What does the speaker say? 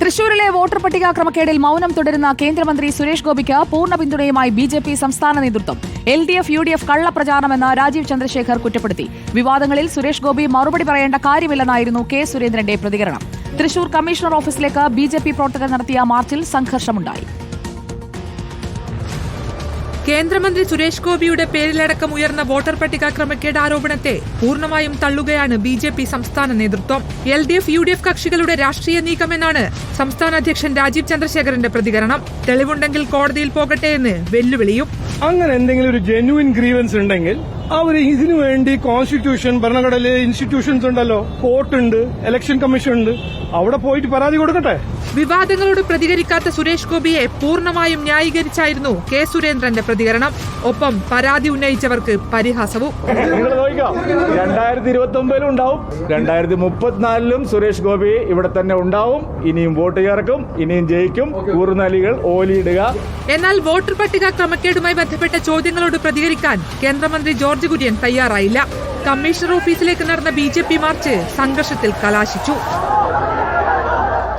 തൃശൂരിലെ വോട്ടർ പട്ടിക ക്രമക്കേടിൽ മൗനം തുടരുന്ന കേന്ദ്രമന്ത്രി സുരേഷ് ഗോപിക്ക് പൂർണ പിന്തുണയുമായി ബി ജെ പി സംസ്ഥാന നേതൃത്വം. L D F U D F കള്ളപ്രചാരണമെന്ന് Rajeev Chandrasekhar കുറ്റപ്പെടുത്തി. വിവാദങ്ങളിൽ സുരേഷ് ഗോപി മറുപടി പറയേണ്ട കാര്യമില്ലെന്നായിരുന്നു കെ സുരേന്ദ്രന്റെ പ്രതികരണം. തൃശൂർ കമ്മീഷണർ ഓഫീസിലേക്ക് ബി ജെ പി പ്രവർത്തകർ നടത്തിയ മാർച്ചിൽ സംഘർഷമുണ്ടായി. കേന്ദ്രമന്ത്രി സുരേഷ് ഗോപിയുടെ പേരിലടക്കം ഉയർന്ന വോട്ടർ പട്ടിക ക്രമക്കേട് ആരോപണത്തെ പൂർണമായും തള്ളുകയാണ് ബി ജെ പി സംസ്ഥാന നേതൃത്വം. L D F U D F കക്ഷികളുടെ രാഷ്ട്രീയ നീക്കമെന്നാണ് സംസ്ഥാന അധ്യക്ഷൻ രാജീവ് ചന്ദ്രശേഖരന്റെ പ്രതികരണം. തെളിവുണ്ടെങ്കിൽ കോടതിയിൽ പോകട്ടെ എന്ന് വെല്ലുവിളിയും. അങ്ങനെ എന്തെങ്കിലും ഒരു ജെന്യുവിൻ ഗ്രീവൻസ് ഉണ്ടെങ്കിൽ അവർ ഇതിനു വേണ്ടി കോൺസ്റ്റിറ്റ്യൂഷൻ ഭരണഘടനയിലെ ഇൻസ്റ്റിറ്റ്യൂഷൻസ് ഉണ്ടല്ലോ. കോർട്ടുണ്ട് ഇലക്ഷൻ കമ്മീഷൻ ഉണ്ട്. അവിടെ പോയിട്ട് പരാതി കൊടുക്കട്ടെ? വിവാദങ്ങളോട് പ്രതികരിക്കാത്ത സുരേഷ് ഗോപിയെ പൂർണമായും ന്യായീകരിച്ചായിരുന്നു കെ സുരേന്ദ്രന്റെ പ്രതികരണം. ഒപ്പം പരാതി ഉന്നയിച്ചവർക്ക് പരിഹാസവും. രണ്ടായിരത്തി ഇരുപത്തി ഒമ്പതിലും ഉണ്ടാവും. രണ്ടായിരത്തി മുപ്പത്തിനാലിലും സുരേഷ് ഗോപി ഇവിടെ തന്നെ ഉണ്ടാവും. ഇനിയും വോട്ട് ചേർക്കും ഇനിയും ജയിക്കും. കൂറുനലികൾ ഓലിയിടുക. എന്നാൽ വോട്ടർ പട്ടിക ക്രമക്കേടുമായി ബന്ധപ്പെട്ട ചോദ്യങ്ങളോട് പ്രതികരിക്കാൻ കേന്ദ്രമന്ത്രി ജോർജ് കുര്യൻ തയ്യാറായില്ല. കമ്മീഷണർ ഓഫീസിലേക്ക് നടന്ന ബി മാർച്ച് സംഘർഷത്തിൽ കലാശിച്ചു.